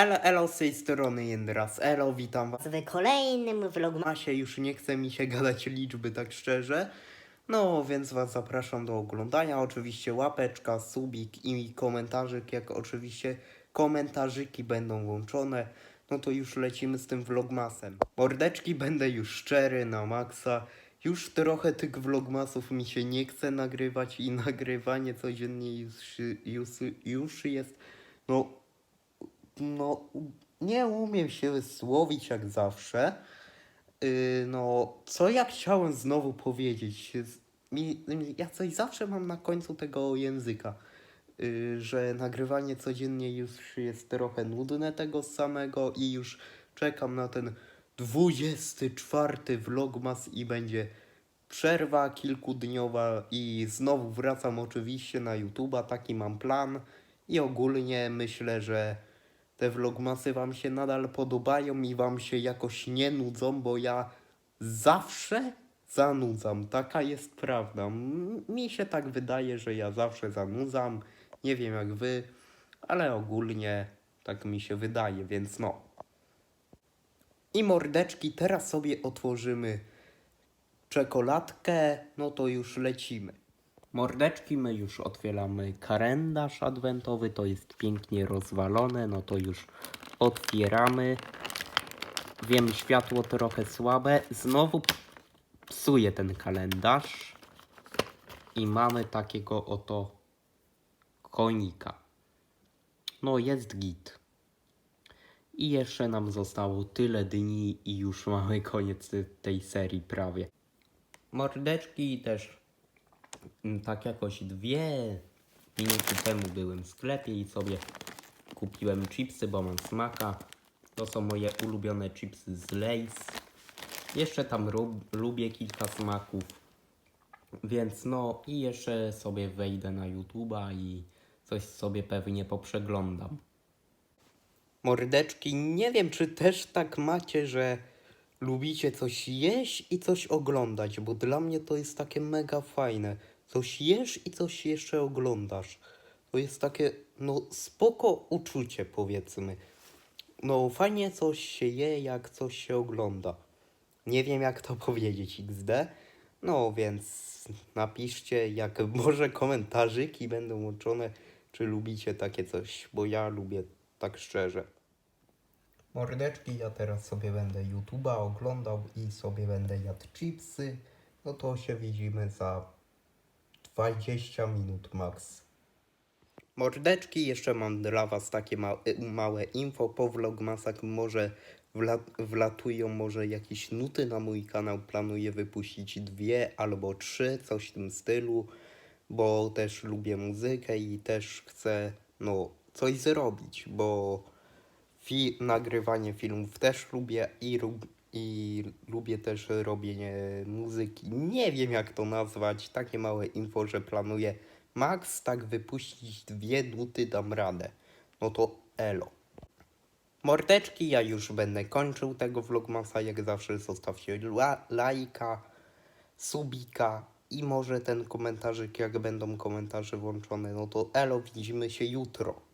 Elo, elo z tej strony Jędras. Elo, witam was. w kolejnym vlogmasie. Masie już nie chce mi się gadać liczby tak szczerze. No, więc was zapraszam do oglądania. Oczywiście łapeczka, subik i komentarzyk, jak oczywiście komentarzyki będą włączone. No to już lecimy z tym vlogmasem. Mordeczki będę już szczery na maksa. Już trochę tych vlogmasów mi się nie chce nagrywać i nagrywanie codziennie już, już, już jest no no, nie umiem się wysłowić jak zawsze. Yy, no, co ja chciałem znowu powiedzieć? Mi, ja coś zawsze mam na końcu tego języka, yy, że nagrywanie codziennie już jest trochę nudne tego samego i już czekam na ten 24 vlogmas i będzie przerwa kilkudniowa i znowu wracam oczywiście na YouTube'a, taki mam plan i ogólnie myślę, że te vlogmasy wam się nadal podobają i wam się jakoś nie nudzą, bo ja zawsze zanudzam. Taka jest prawda. Mi się tak wydaje, że ja zawsze zanudzam. Nie wiem jak wy, ale ogólnie tak mi się wydaje, więc no. I mordeczki, teraz sobie otworzymy czekoladkę, no to już lecimy. Mordeczki, my już otwieramy kalendarz adwentowy, to jest pięknie rozwalone, no to już otwieramy. Wiem, światło trochę słabe, znowu psuję ten kalendarz i mamy takiego oto konika. No jest git. I jeszcze nam zostało tyle dni i już mamy koniec tej serii prawie. Mordeczki też tak jakoś dwie minuty temu byłem w sklepie i sobie kupiłem chipsy, bo mam smaka. To są moje ulubione chipsy z Lay's. Jeszcze tam lubię kilka smaków. Więc no i jeszcze sobie wejdę na YouTube'a i coś sobie pewnie poprzeglądam. Mordeczki, nie wiem czy też tak macie, że lubicie coś jeść i coś oglądać, bo dla mnie to jest takie mega fajne. Coś jesz i coś jeszcze oglądasz. To jest takie, no spoko uczucie powiedzmy. No fajnie coś się je, jak coś się ogląda. Nie wiem jak to powiedzieć XD. No więc napiszcie, jak może komentarzyki będą łączone, czy lubicie takie coś, bo ja lubię tak szczerze. Mordeczki, ja teraz sobie będę YouTube'a oglądał i sobie będę jadł chipsy. No to się widzimy za 20 minut max. Mordeczki, jeszcze mam dla Was takie małe, małe info po vlogmasach. Może wla, wlatują może jakieś nuty na mój kanał. Planuję wypuścić dwie albo trzy, coś w tym stylu, bo też lubię muzykę i też chcę no, coś zrobić, bo fi nagrywanie filmów też lubię i, i lubię też robienie muzyki. Nie wiem jak to nazwać, takie małe info, że planuję max tak wypuścić dwie nuty, dam radę. No to elo. Mordeczki, ja już będę kończył tego vlogmasa, jak zawsze zostawcie la lajka, subika i może ten komentarzyk, jak będą komentarze włączone, no to elo, widzimy się jutro.